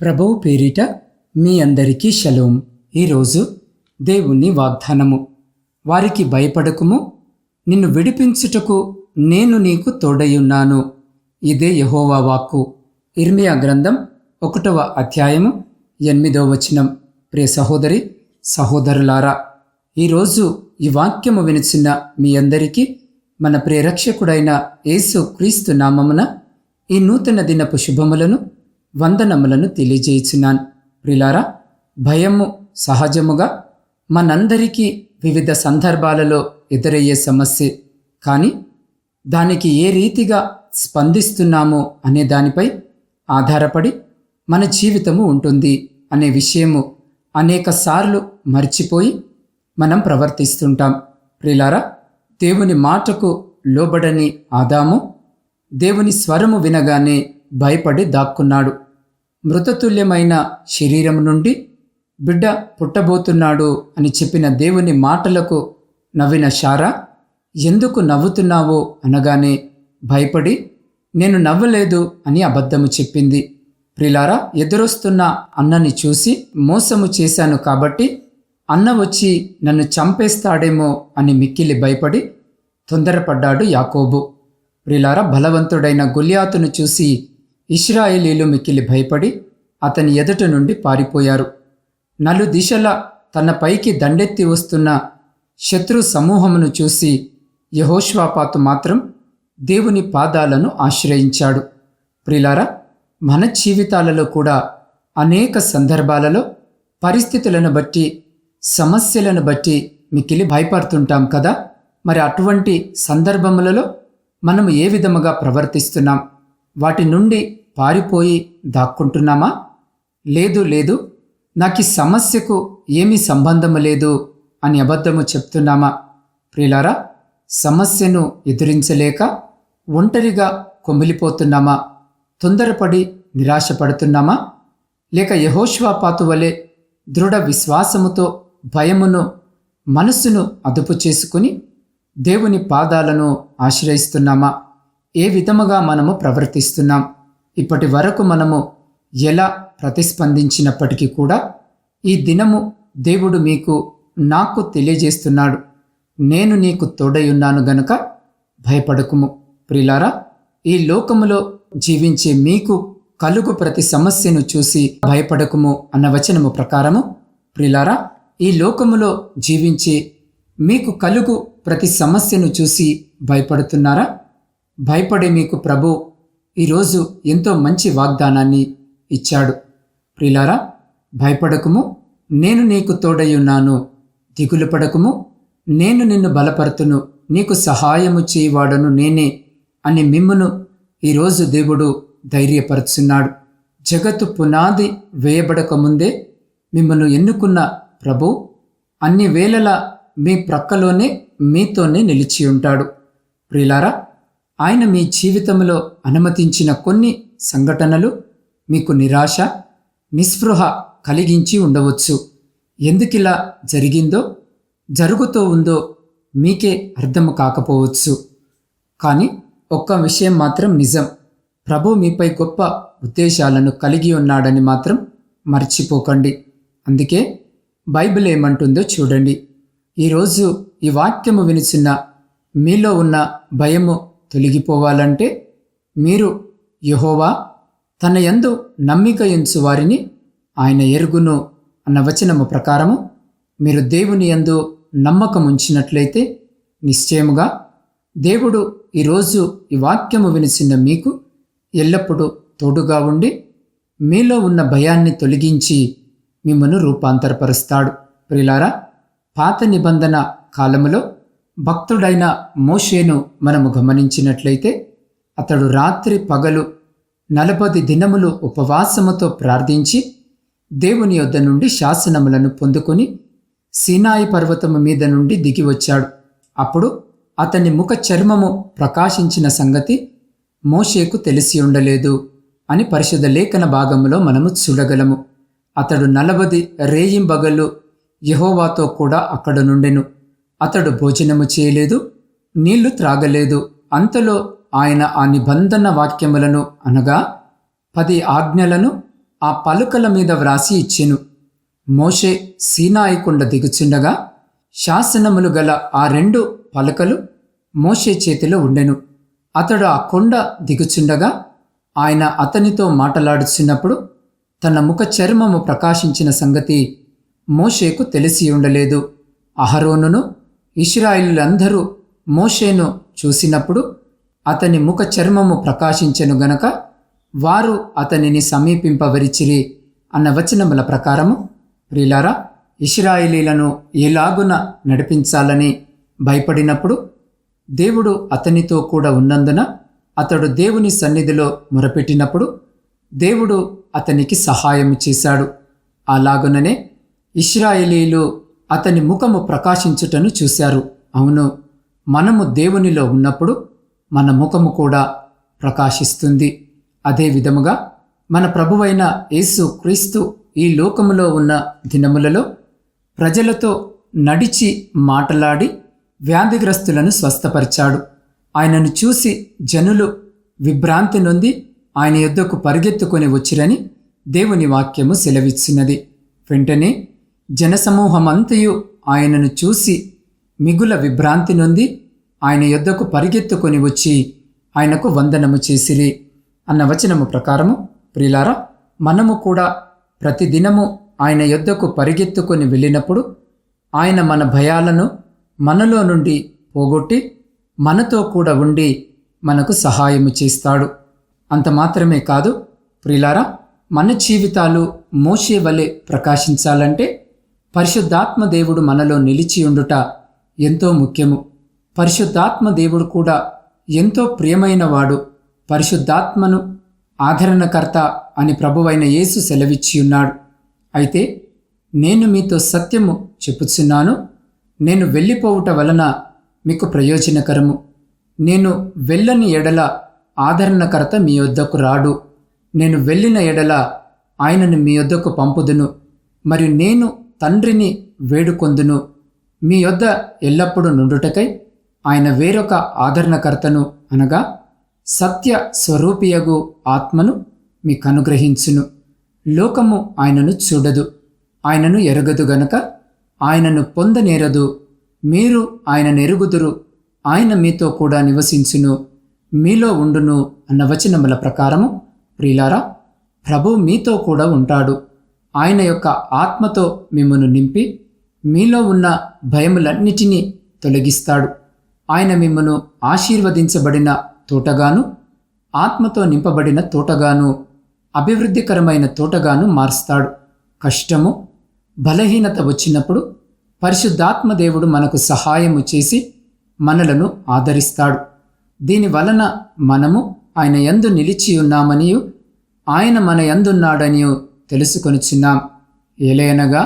ప్రభువు పేరిట మీ అందరికీ షలోం ఈరోజు దేవుని వాగ్దానము. వారికి భయపడకుము. నిన్ను విడిపించుటకు నేను నీకు తోడయున్నాను ఇదే యహోవా వాక్కు. ఇర్మియా గ్రంథం ఒకటవ అధ్యాయము ఎనిమిదవ వచనం. ప్రియ సహోదరి సహోదరులారా ఈరోజు ఈ వాక్యము వినిచిన మీ అందరికీ మన ప్రియరక్షకుడైన యేసు క్రీస్తు నామమున ఈ నూతన దినపు శుభములను వందనములను తెలియజేయుచున్నాను. ప్రిలారా భయము సహజముగా మనందరికీ వివిధ సందర్భాలలో ఎదురయ్యే సమస్య. కానీ దానికి ఏ రీతిగా స్పందిస్తున్నామో అనే దానిపై ఆధారపడి మన జీవితము ఉంటుంది అనే విషయము అనేక సార్లు మర్చిపోయి మనం ప్రవర్తిస్తుంటాం. ప్రిలారా దేవుని మాటకు లోబడని ఆదాము దేవుని స్వరము వినగానే భయపడి దాక్కున్నాడు. మృతతుల్యమైన శరీరం నుండి బిడ్డ పుట్టబోతున్నాడు అని చెప్పిన దేవుని మాటలకు నవ్విన శారా ఎందుకు నవ్వుతున్నావో? అనగానే భయపడి నేను నవ్వలేదు అని అబద్ధము చెప్పింది. ప్రిలారా ఎదురొస్తున్న అన్నని చూసి మోసము చేశాను కాబట్టి అన్న వచ్చి నన్ను చంపేస్తాడేమో అని మిక్కిలి భయపడి తొందరపడ్డాడు యాకోబు. ప్రిలారా బలవంతుడైన గుల్యాతును చూసి ఇస్రాయేలీలు మిక్కిలి భయపడి అతని ఎదుట నుండి పారిపోయారు. నలు దిశల తన పైకి దండెత్తి వస్తున్న శత్రు సమూహమును చూసి యహోష్వాపాతు మాత్రం దేవుని పాదాలను ఆశ్రయించాడు. ప్రిలారా మన జీవితాలలో కూడా అనేక సందర్భాలలో పరిస్థితులను బట్టి సమస్యలను బట్టి మిక్కిలి భయపడుతుంటాం కదా? మరి అటువంటి సందర్భములలో మనం ఏ విధముగా ప్రవర్తిస్తున్నాం? వాటి నుండి పారిపోయి దాక్కుంటున్నామా? లేదు లేదు. నాకు ఈ సమస్యకు ఏమీ సంబంధము లేదు అని అబద్ధము చెప్తున్నామా? ప్రిలారా సమస్యను ఎదురించలేక ఒంటరిగా కొమిలిపోతున్నామా? తొందరపడి నిరాశపడుతున్నామా? లేక యహోష్వాపాతు వలె దృఢ విశ్వాసముతో భయమును మనస్సును అదుపు చేసుకుని దేవుని పాదాలను ఆశ్రయిస్తున్నామా? ఏ విధముగా మనము ప్రవర్తిస్తున్నాం? ఇప్పటి వరకు మనము ఎలా ప్రతిస్పందించినప్పటికీ కూడా ఈ దినము దేవుడు మీకు నాకు తెలియజేస్తున్నాడు. నేను నీకు తోడయున్నాను గనుక భయపడకుము. ప్రిలారా ఈ లోకములో జీవించే మీకు కలుగు ప్రతి సమస్యను చూసి భయపడకుము అన్న వచనము ప్రకారము ప్రిలారా ఈ లోకములో జీవించే మీకు కలుగు ప్రతి సమస్యను చూసి భయపడుతున్నారా? భయపడే మీకు ప్రభు ఈరోజు ఎంతో మంచి వాగ్దానాన్ని ఇచ్చాడు. ప్రిలారా భయపడకుము నేను నీకు తోడయ్యున్నాను దిగులు పడకుము నేను నిన్ను బలపరుతును. నీకు సహాయము చేయవాడను నేనే అని మిమ్మును ఈరోజు దేవుడు ధైర్యపరుచున్నాడు. జగత్తు పునాది వేయబడకముందే మిమ్మల్ని ఎన్నుకున్న ప్రభు అన్ని వేళలా మీ ప్రక్కలోనే మీతోనే నిలిచి ఉంటాడు. ప్రిలారా ఆయన మీ జీవితంలో అనుమతించిన కొన్ని సంఘటనలు మీకు నిరాశ నిస్పృహ కలిగించి ఉండవచ్చు. ఎందుకిలా జరిగిందో జరుగుతూ ఉందో మీకే అర్థం కాకపోవచ్చు. కానీ ఒక్క విషయం మాత్రం నిజం. ప్రభు మీపై గొప్ప ఉద్దేశాలను కలిగి ఉన్నాడని మాత్రం మర్చిపోకండి. అందుకే బైబిల్ ఏమంటుందో చూడండి. ఈరోజు ఈ వాక్యము వినిచిన మీలో ఉన్న భయము తొలగిపోవాలంటే మీరు యహోవా తన యందు నమ్మిక ఎంచు వారిని ఆయన ఎరుగును అన్న వచనము ప్రకారము మీరు దేవుని యందు నమ్మకం ఉంచినట్లయితే నిశ్చయముగా దేవుడు ఈరోజు ఈ వాక్యము వినిసిన మీకు ఎల్లప్పుడూ తోడుగా ఉండి మీలో ఉన్న భయాన్ని తొలగించి మిమ్మను రూపాంతరపరుస్తాడు. ప్రిలారా పాత నిబంధన కాలములో భక్తుడైన మోషేను మనము గమనించినట్లయితే అతడు రాత్రి పగలు నలభది దినములు ఉపవాసముతో ప్రార్థించి దేవుని యొద్ద నుండి శాసనములను పొందుకొని సీనాయి పర్వతము మీద నుండి దిగి వచ్చాడు. అప్పుడు అతని ముఖ చర్మము ప్రకాశించిన సంగతి మోషేకు తెలిసి ఉండలేదు అని పరిశుద్ధ లేఖన భాగములో మనము చూడగలము. అతడు నలభది రేయింబగళ్ళు యహోవాతో కూడా అక్కడ నుండెను. అతడు భోజనము చేయలేదు నీళ్ళు త్రాగలేదు. అంతలో ఆయన ఆ నిబంధన వాక్యములను అనగా పది ఆజ్ఞలను ఆ పలుకల మీద వ్రాసి ఇచ్చెను. మోషే సీనాయికుండ దిగుచుండగా శాసనములు గల ఆ రెండు పలకలు మోషే చేతిలో ఉండెను. అతడు ఆ కొండ దిగుచుండగా ఆయన అతనితో మాటలాడుచున్నప్పుడు తన ముఖ చర్మము ప్రకాశించిన సంగతి మోషేకు తెలిసి ఉండలేదు. అహరోనును ఇస్రాయిలందరూ మోషేను చూసినప్పుడు అతని ముఖ చర్మము ప్రకాశించెను గనక వారు అతనిని సమీపింపవరిచిరి అన్న వచనముల ప్రకారము ప్రిలారా ఇస్రాయిలీలను ఎలాగున నడిపించాలని భయపడినప్పుడు దేవుడు అతనితో కూడా ఉన్నందున అతడు దేవుని సన్నిధిలో మొరపెట్టినప్పుడు దేవుడు అతనికి సహాయం చేశాడు. అలాగుననే ఇస్రాయేలీలు అతని ముఖము ప్రకాశించుటను చూశారు. అవును మనము దేవునిలో ఉన్నప్పుడు మన ముఖము కూడా ప్రకాశిస్తుంది. అదే విధముగా మన ప్రభువైన యేసు క్రీస్తు ఈ లోకములో ఉన్న దినములలో ప్రజలతో నడిచి మాటలాడి వ్యాధిగ్రస్తులను స్వస్థపరిచాడు. ఆయనను చూసి జనులు విభ్రాంతి నొంది ఆయన యొద్దకు పరిగెత్తుకొని వచ్చిరని దేవుని వాక్యము సెలవిచ్చినది. వెంటనే జనసమూహమంతయు ఆయనను చూసి మిగుల విభ్రాంతి నొంది ఆయన యొద్దకు పరిగెత్తుకొని వచ్చి ఆయనకు వందనము చేసిరి అన్న వచనము ప్రకారము ప్రిలారా మనము కూడా ప్రతిదినము ఆయన యొద్దకు పరిగెత్తుకొని వెళ్ళినప్పుడు ఆయన మన భయాలను మనలో నుండి పోగొట్టి మనతో కూడా ఉండి మనకు సహాయము చేస్తాడు. అంత మాత్రమే కాదు ప్రిలారా మన జీవితాలు మోసే వలె ప్రకాశించాలంటే పరిశుద్ధాత్మ దేవుడు మనలో నిలిచి ఉండుట ఎంతో ముఖ్యము. పరిశుద్ధాత్మ దేవుడు కూడా ఎంతో ప్రియమైనవాడు పరిశుద్ధాత్మను ఆదరణకర్త అని ప్రభువైన యేసు సెలవిచ్చి ఉన్నాడు. అయితే నేను మీతో సత్యము చెప్పుచున్నాను నేను వెళ్ళిపోవుట వలన మీకు ప్రయోజనకరము. నేను వెళ్ళని ఎడల ఆదరణకర్త మీ వద్దకు రాడు. నేను వెళ్ళిన ఎడల ఆయనను మీ వద్దకు పంపుదును. మరియు నేను తండ్రిని వేడుకొందును. మీ యొద్ద ఎల్లప్పుడూ నుండుటకై ఆయన వేరొక ఆదరణకర్తను అనగా సత్య స్వరూపియగు ఆత్మను మీకు అనుగ్రహించును లోకము ఆయనను చూడదు. ఆయనను ఎరగదు గనక ఆయనను పొందనేరదు. మీరు ఆయన ఎరుగుదురు. ఆయన మీతో కూడా నివసించును. మీలో ఉండును అన్న వచనముల ప్రకారము ప్రియులారా ప్రభు మీతో కూడా ఉంటాడు. ఆయన యొక్క ఆత్మతో మిమ్మను నింపి మీలో ఉన్న భయములన్నిటినీ తొలగిస్తాడు. ఆయన మిమ్మను ఆశీర్వదించబడిన తోటగాను ఆత్మతో నింపబడిన తోటగాను అభివృద్ధికరమైన తోటగాను మారుస్తాడు. కష్టము బలహీనత వచ్చినప్పుడు పరిశుద్ధాత్మ దేవుడు మనకు సహాయము చేసి మనలను ఆదరిస్తాడు. దీని వలన మనము ఆయన యందు నిలిచి ఉన్నామనియు ఆయన మన యందున్నాడనియు తెలుసుకొనిచున్నాం ఏలయనగా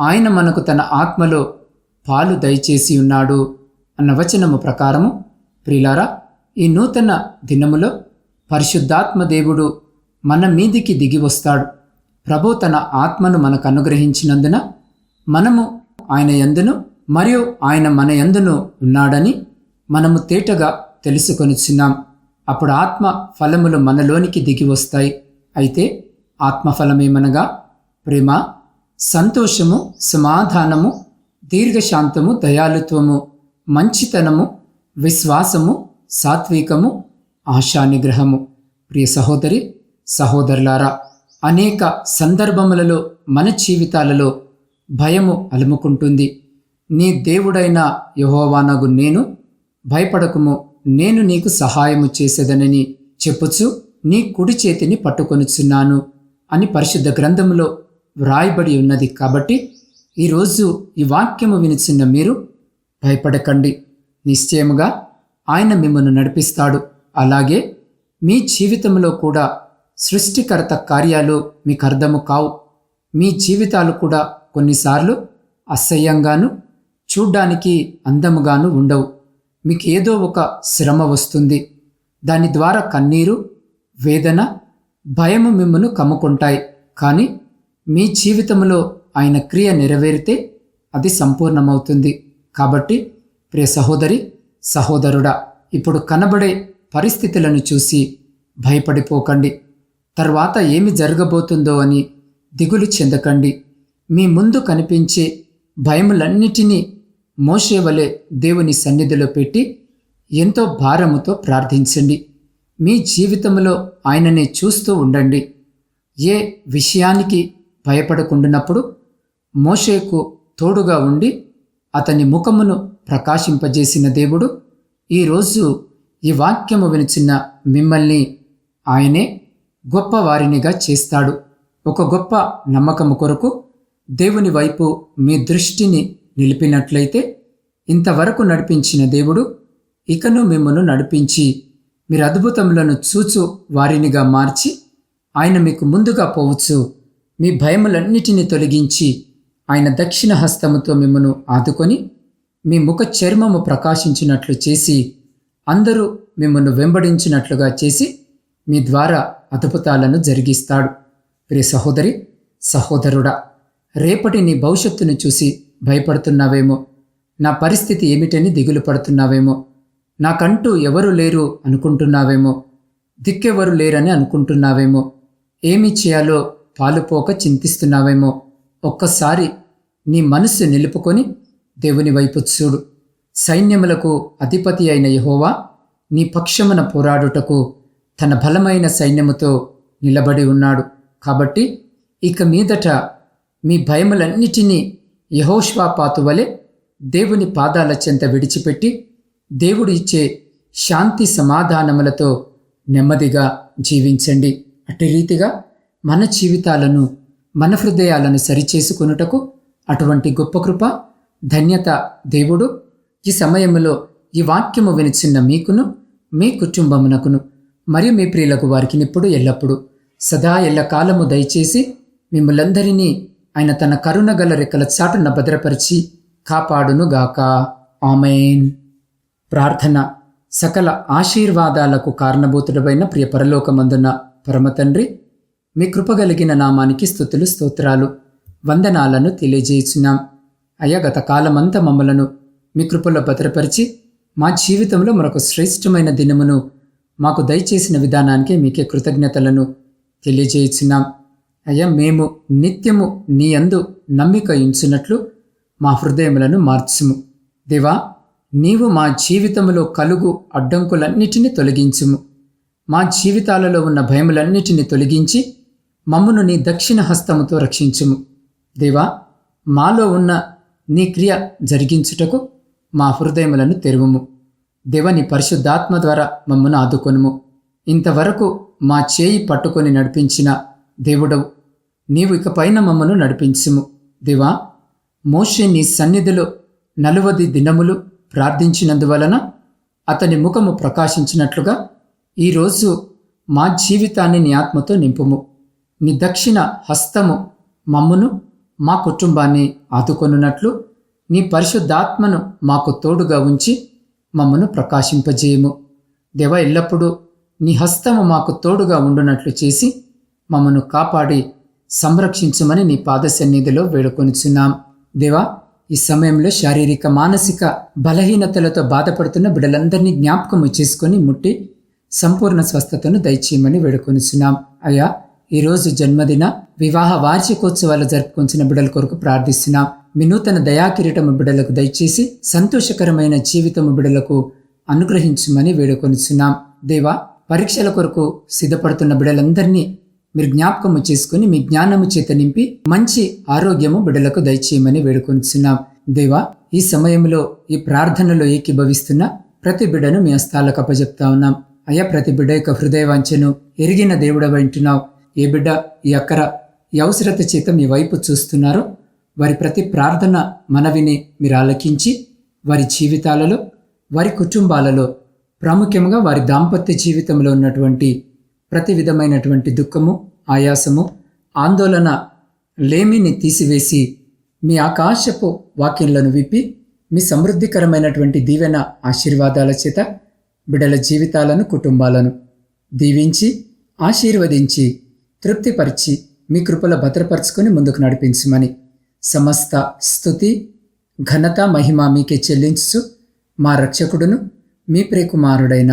ఆయన మనకు తన ఆత్మలో పాలు దయచేసి ఉన్నాడు అన్న వచనము ప్రకారము ప్రిలారా ఈ నూతన దినములో పరిశుద్ధాత్మ దేవుడు మన మీదికి దిగి వస్తాడు. ప్రభు తన ఆత్మను మనకు అనుగ్రహించినందున మనము ఆయన యందును మరియు ఆయన మన యందును ఉన్నాడని మనము తేటగా తెలుసుకొనిచున్నాం అప్పుడు ఆత్మ ఫలములు మనలోనికి దిగి వస్తాయి. అయితే ఆత్మఫలమేమనగా? ప్రేమ సంతోషము సమాధానము దీర్ఘశాంతము దయాలుత్వము మంచితనము విశ్వాసము సాత్వికము ఆశానిగ్రహము. ప్రియ సహోదరి సహోదరులారా అనేక సందర్భములలో మన జీవితాలలో భయము అలుముకుంటుంది. నీ దేవుడైన యహోవానగు నేను భయపడకుము. నేను నీకు సహాయము చేసేదనని చెప్పుచు నీ కుడి చేతిని పట్టుకొనుచున్నాను. అని పరిశుద్ధ గ్రంథంలో వ్రాయబడి ఉన్నది కాబట్టి ఈరోజు ఈ వాక్యము వినిచిన్న మీరు భయపడకండి. నిశ్చయముగా ఆయన మిమ్మల్ని నడిపిస్తాడు. అలాగే మీ జీవితంలో కూడా సృష్టికర్త కార్యాలు మీకు అర్థము కావు. మీ జీవితాలు కూడా కొన్నిసార్లు అసహ్యంగాను చూడ్డానికి అందముగాను ఉండవు. మీకు ఏదో ఒక శ్రమ వస్తుంది. దాని ద్వారా కన్నీరు వేదన భయము మిమ్మను కమ్ముకుంటాయి. కానీ మీ జీవితంలో ఆయన క్రియ నెరవేరితే అది సంపూర్ణమవుతుంది. కాబట్టి ప్రియ సహోదరి సహోదరుడా ఇప్పుడు కనబడే పరిస్థితులను చూసి భయపడిపోకండి. తర్వాత ఏమి జరగబోతుందో అని దిగులు చెందకండి. మీ ముందు కనిపించే భయములన్నిటినీ మోసేవలే దేవుని సన్నిధిలో పెట్టి ఎంతో భారముతో ప్రార్థించండి. మీ జీవితంలో ఆయనని చూస్తూ ఉండండి. ఏ విషయానికి భయపడకుండానప్పుడు మోషేకు తోడుగా ఉండి అతని ముఖమును ప్రకాశింపజేసిన దేవుడు ఈరోజు ఈ వాక్యము వినిచిన మిమ్మల్ని ఆయనే గొప్ప వారినిగా చేస్తాడు. ఒక గొప్ప నమ్మకము కొరకు దేవుని వైపు మీ దృష్టిని నిలిపినట్లయితే ఇంతవరకు నడిపించిన దేవుడు ఇకను మిమ్మను నడిపించి మీరు అద్భుతములను చూచు వారినిగా మార్చి ఆయన మీకు ముందుగా పోవచ్చు. మీ భయములన్నిటినీ తొలగించి ఆయన దక్షిణ హస్తముతో మిమ్మను ఆదుకొని మీ ముఖ చర్మము ప్రకాశించినట్లు చేసి అందరూ మిమ్మల్ని వెంబడించినట్లుగా చేసి మీ ద్వారా అద్భుతాలను జరిగిస్తాడు. ప్రియ సహోదరి సహోదరుడా రేపటి నీ భవిష్యత్తును చూసి భయపడుతున్నావేమో? నా పరిస్థితి ఏమిటని దిగులు పడుతున్నావేమో? నాకంటూ ఎవరు లేరు అనుకుంటున్నావేమో? దిక్కెవరు లేరని అనుకుంటున్నావేమో? ఏమి చేయాలో పాలుపోక చింతిస్తున్నావేమో? ఒక్కసారి నీ మనస్సు నిలుపుకొని దేవుని వైపు చూడు. సైన్యములకు అధిపతి అయిన యహోవా నీ పక్షమున పోరాడుటకు తన బలమైన సైన్యముతో నిలబడి ఉన్నాడు. కాబట్టి ఇక మీదట మీ భయములన్నిటినీ యహోష్వాపాతు వలె దేవుని పాదాల చెంత విడిచిపెట్టి దేవుడు ఇచ్చే శాంతి సమాధానములతో నెమ్మదిగా జీవించండి. అట్టి రీతిగా మన జీవితాలను మన హృదయాలను సరిచేసుకొనుటకు అటువంటి గొప్ప కృప ధన్యత దేవుడు ఈ సమయంలో ఈ వాక్యము వినిచిన్న మీకును మీ కుటుంబమునకును మరియు మీ ప్రియులకు వారికి ఇప్పుడు ఎల్లప్పుడూ సదా ఎల్లకాలము దయచేసి మిమ్మలందరినీ ఆయన తన కరుణ గల రెక్కల చాటున భద్రపరిచి కాపాడునుగాక. ఆమెన్. ప్రార్థన సకల ఆశీర్వాదాలకు కారణభూతుడమైన ప్రియ పరలోకమందున్న పరమతండ్రి మీ కృపగలిగిన నామానికి స్థుతులు స్తోత్రాలు వందనాలను తెలియజేయుచున్నాం. అయ్యా గత కాలమంతా మమ్మలను మీ కృపలో భద్రపరిచి మా జీవితంలో మరొక శ్రేష్టమైన దినమును మాకు దయచేసిన విధానానికి మీకే కృతజ్ఞతలను తెలియజేయుచున్నాం. అయ్యా మేము నిత్యము నీ అందు నమ్మిక ఉంచినట్లు మా హృదయములను మార్చుము. దేవా నీవు మా జీవితంలో కలుగు అడ్డంకులన్నిటినీ తొలగించుము. మా జీవితాలలో ఉన్న భయములన్నిటినీ తొలగించి మమ్మను నీ దక్షిణ హస్తముతో రక్షించుము. దేవా మాలో ఉన్న నీ క్రియ జరిగించుటకు మా హృదయములను తెరువుము. దేవని పరిశుద్ధాత్మ ద్వారా మమ్మను ఆదుకొనుము. ఇంతవరకు మా చేయి పట్టుకొని నడిపించిన దేవుడవు నీవు ఇకపైన మమ్మను నడిపించుము. దేవా మోషే నీ సన్నిధిలో నలువది దినములు ప్రార్థించినందువలన అతని ముఖము ప్రకాశించినట్లుగా ఈరోజు మా జీవితాన్ని నీ ఆత్మతో నింపుము. నీ దక్షిణ హస్తము మమ్మును మా కుటుంబాన్ని ఆదుకొనున్నట్లు నీ పరిశుద్ధాత్మను మాకు తోడుగా ఉంచి మమ్మను ప్రకాశింపజేయము. దేవ ఎల్లప్పుడూ నీ హస్తము మాకు తోడుగా ఉండునట్లు చేసి మమ్మను కాపాడి సంరక్షించమని నీ పాద సన్నిధిలో వేడుకొనిచున్నాం. దేవా ఈ సమయంలో శారీరక మానసిక బలహీనతలతో బాధపడుతున్న బిడ్డలందరినీ జ్ఞాపకము చేసుకొని ముట్టి సంపూర్ణ స్వస్థతను దయచేయమని వేడుకొనిచున్నాం. అయ్యా ఈరోజు జన్మదిన వివాహ వార్షికోత్సవాలు జరుపుకొంచిన బిడ్డల కొరకు ప్రార్థిస్తున్నాం. మీ నూతన దయాకిరీటము బిడ్డలకు దయచేసి సంతోషకరమైన జీవితము బిడ్డలకు అనుగ్రహించమని వేడుకొనిచున్నాం. దేవా పరీక్షల కొరకు సిద్ధపడుతున్న బిడ్డలందరినీ మీరు జ్ఞాపకము చేసుకుని మీ జ్ఞానము చేత నింపి మంచి ఆరోగ్యము బిడ్డలకు దయచేయమని వేడుకొనిచున్నాం. దేవా ఈ సమయంలో ఈ ప్రార్థనలో ఏకీభవిస్తున్న ప్రతి బిడ్డను మీ హస్తాలకు అప్పజెప్తా ఉన్నాం. అయ్యా ప్రతి బిడ్డ యొక్క హృదయ వంచెను ఎరిగిన దేవుడ వింటున్నావు ఏ బిడ్డ ఈ అక్కర ఈ అవసరత చేత మీ వైపు చూస్తున్నారో వారి ప్రతి ప్రార్థన మనవిని మీరు ఆలకించి వారి జీవితాలలో వారి కుటుంబాలలో ప్రాముఖ్యంగా వారి దాంపత్య జీవితంలో ఉన్నటువంటి ప్రతి విధమైనటువంటి దుఃఖము ఆయాసము ఆందోళన లేమిని తీసివేసి మీ ఆకాశపు వాక్యంలను విప్పి మీ సమృద్ధికరమైనటువంటి దీవెన ఆశీర్వాదాల చేత బిడల జీవితాలను కుటుంబాలను దీవించి ఆశీర్వదించి తృప్తిపరిచి మీ కృపలో భద్రపరుచుకొని ముందుకు నడిపించమని సమస్త స్థుతి ఘనత మహిమ మీకే చెల్లించు మా రక్షకుడును మీ ప్రియకుమారుడైన